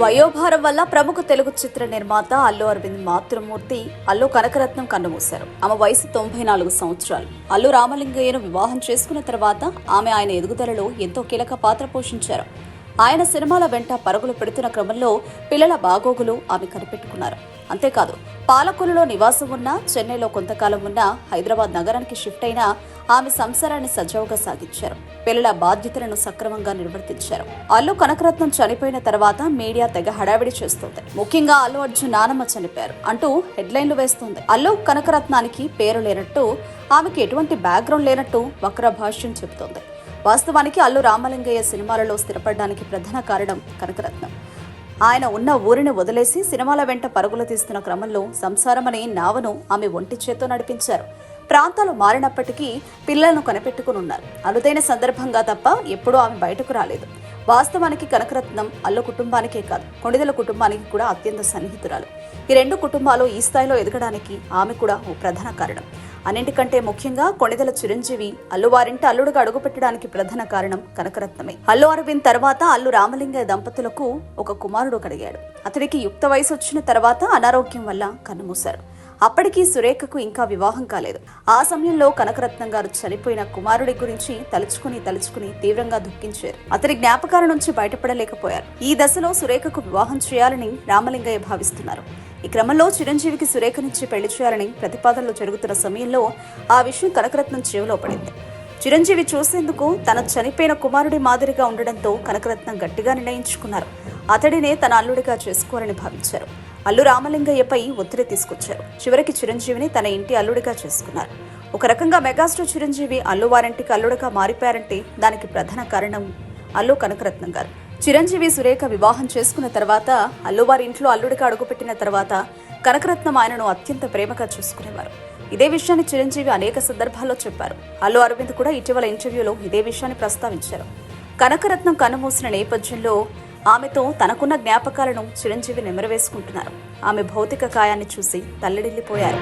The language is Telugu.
వయోభారం వల్ల ప్రముఖ తెలుగు చిత్ర నిర్మాత అల్లు అరవింద్ మాతృమూర్తి అల్లు కనకరత్నం కన్నుమూశారు. ఆమె వయసు తొంభై నాలుగు సంవత్సరాలు. అల్లు రామలింగయ్యను వివాహం చేసుకున్న తర్వాత ఆమె ఆయన ఎదుగుదలలో ఎంతో కీలక పాత్ర పోషించారు. ఆయన సినిమాల వెంట పరుగులు పెడుతున్న క్రమంలో పిల్లల బాగోగులు ఆమె కనిపెట్టుకున్నారు. అంతేకాదు పాలకొల్లులో నివాసం ఉన్న చెన్నైలో కొంతకాలం ఉన్న హైదరాబాద్ నగరానికి షిఫ్ట్ అయిన ఆమె సంసారాన్ని సజావుగా సాగించారు. పిల్లల బాధ్యతలను సక్రమంగా నిర్వర్తించారు. అల్లు కనకరత్నం చనిపోయిన తర్వాత మీడియా తెగ హడావిడి చేస్తుంది. ముఖ్యంగా అల్లు అర్జున్ నానమ్మ చనిపోయారు అంటూ హెడ్లైన్లు వేస్తుంది. అల్లు కనకరత్నానికి పేరు లేనట్టు ఆమెకి ఎటువంటి బ్యాక్గ్రౌండ్ లేనట్టు వక్ర భాష్యం చెబుతోంది. వాస్తవానికి అల్లు రామలింగయ్య సినిమాలలో స్థిరపడడానికి ప్రధాన కారణం కనకరత్నం. ఆయన ఉన్న ఊరిని వదిలేసి సినిమాల వెంట పరుగులు తీస్తున్న క్రమంలో సంసారం అనే నావను ఆమె ఒంటి చేత్తో నడిపించారు. ప్రాంతాలు మారినప్పటికీ పిల్లలను కనిపెట్టుకుని ఉన్నారు అరుదైన సందర్భంగా తప్ప ఎప్పుడూ ఆమె బయటకు రాలేదు. వాస్తవానికి కనకరత్నం అల్లు కుటుంబానికే కాదు కొణిదల కుటుంబానికి కూడా అత్యంత సన్నిహితురాలు. ఈ రెండు కుటుంబాలు ఈ స్థాయిలో ఎదగడానికి ఆమె కూడా ఓ ప్రధాన కారణం. అన్నింటికంటే ముఖ్యంగా కొణిదల చిరంజీవి అల్లువారింటి అల్లుడుగా అడుగుపెట్టడానికి ప్రధాన కారణం కనకరత్నమే. అల్లు అరవింద్ తర్వాత అల్లు రామలింగ దంపతులకు ఒక కుమారుడు కలిగాడు అతడికి యుక్త వయసు వచ్చిన తర్వాత అనారోగ్యం వల్ల కన్నుమూశారు. అప్పటికీ సురేఖకు ఇంకా వివాహం కాలేదు. ఆ సమయంలో కనకరత్నం గారు చనిపోయిన కుమారుడి గురించి తలుచుకుని తలుచుకుని తీవ్రంగా దుఃఖించారు. అతని జ్ఞాపకాల నుంచి బయటపడలేకపోయారు. ఈ దశలో సురేఖకు వివాహం చేయాలని రామలింగయ్య భావిస్తున్నారు. ఈ క్రమంలో చిరంజీవికి సురేఖ నుంచి పెళ్ళి చేయాలని ప్రతిపాదనలు జరుగుతున్న సమయంలో ఆ విషయం కనకరత్నం చెవిలో పడింది. చిరంజీవి చూసేందుకు తన చనిపోయిన కుమారుడి మాదిరిగా ఉండడంతో కనకరత్నం గట్టిగా నిర్ణయించుకున్నారు. అతడినే తన అల్లుడిగా చేసుకోవాలని భావించారు. అల్లు రామలింగయ్యపై ఒత్తిడి తీసుకొచ్చారు. చివరికి చిరంజీవిని తన ఇంటి అల్లుడిగా చేసుకున్నారు. ఒక రకంగా మెగాస్టార్ చిరంజీవి అల్లు వారింటికి అల్లుడిగా మారిపోయారంటే దానికి ప్రధాన కారణం అల్లు కనకరత్నం గారు. చిరంజీవి సురేఖ వివాహం చేసుకున్న తర్వాత అల్లు వారి ఇంట్లో అల్లుడిగా అడుగుపెట్టిన తర్వాత కనకరత్నం ఆయనను అత్యంత ప్రేమగా చూసుకునేవారు. ఇదే విషయాన్ని చిరంజీవి అనేక సందర్భాల్లో చెప్పారు. అల్లు అరవింద్ కూడా ఇటీవల ఇంటర్వ్యూలో ఇదే విషయాన్ని ప్రస్తావించారు. కనకరత్నం కన్నుమూసిన నేపథ్యంలో ఆమెతో తనకున్న జ్ఞాపకాలను చిరంజీవి నెమరవేసుకుంటున్నారు. ఆమె భౌతిక కాయాన్ని చూసి తల్లడిల్లిపోయారు.